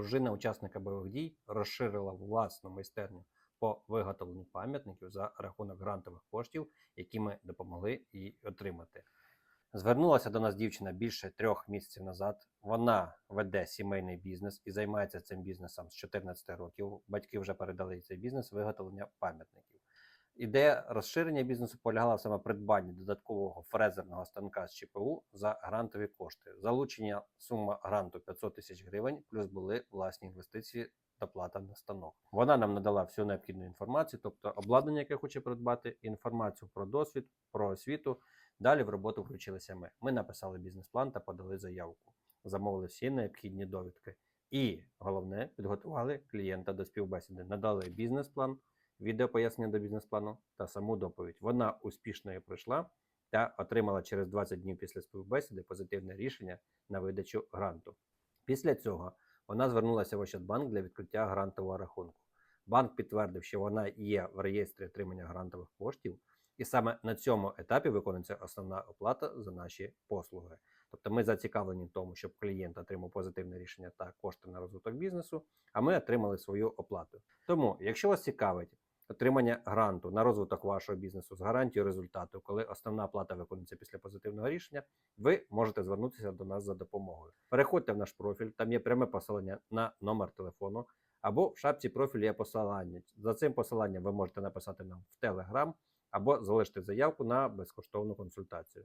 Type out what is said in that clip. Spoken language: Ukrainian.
Дружина учасника бойових дій розширила власну майстерню по виготовленню пам'ятників за рахунок грантових коштів, які ми допомогли їй отримати. Звернулася до нас дівчина більше трьох місяців назад. Вона веде сімейний бізнес і займається цим бізнесом з 14 років. Батьки вже передали цей бізнес виготовлення пам'ятників. Ідея розширення бізнесу полягала саме придбанні додаткового фрезерного станка з ЧПУ за грантові кошти. Залучення сума гранту 500 тисяч гривень, плюс були власні інвестиції та плата на станок. Вона нам надала всю необхідну інформацію, тобто обладнання, яке хоче придбати, інформацію про досвід, про освіту. Далі в роботу включилися ми. Ми написали бізнес-план та подали заявку, замовили всі необхідні довідки. І головне, підготували клієнта до співбесіди, надали бізнес-план, відео пояснення до бізнес-плану та саму доповідь. Вона успішно її пройшла та отримала через 20 днів після співбесіди позитивне рішення на видачу гранту. Після цього вона звернулася в Ощадбанк для відкриття грантового рахунку. Банк підтвердив, що вона є в реєстрі отримання грантових коштів, і саме на цьому етапі виконується основна оплата за наші послуги. Тобто ми зацікавлені в тому, щоб клієнт отримав позитивне рішення та кошти на розвиток бізнесу, а ми отримали свою оплату. Тому, якщо вас цікавить отримання гранту на розвиток вашого бізнесу з гарантією результату, коли основна плата виконується після позитивного рішення, ви можете звернутися до нас за допомогою. Переходьте в наш профіль, там є пряме посилання на номер телефону, або в шапці профілю є посилання. За цим посиланням ви можете написати нам в Телеграм або залишити заявку на безкоштовну консультацію.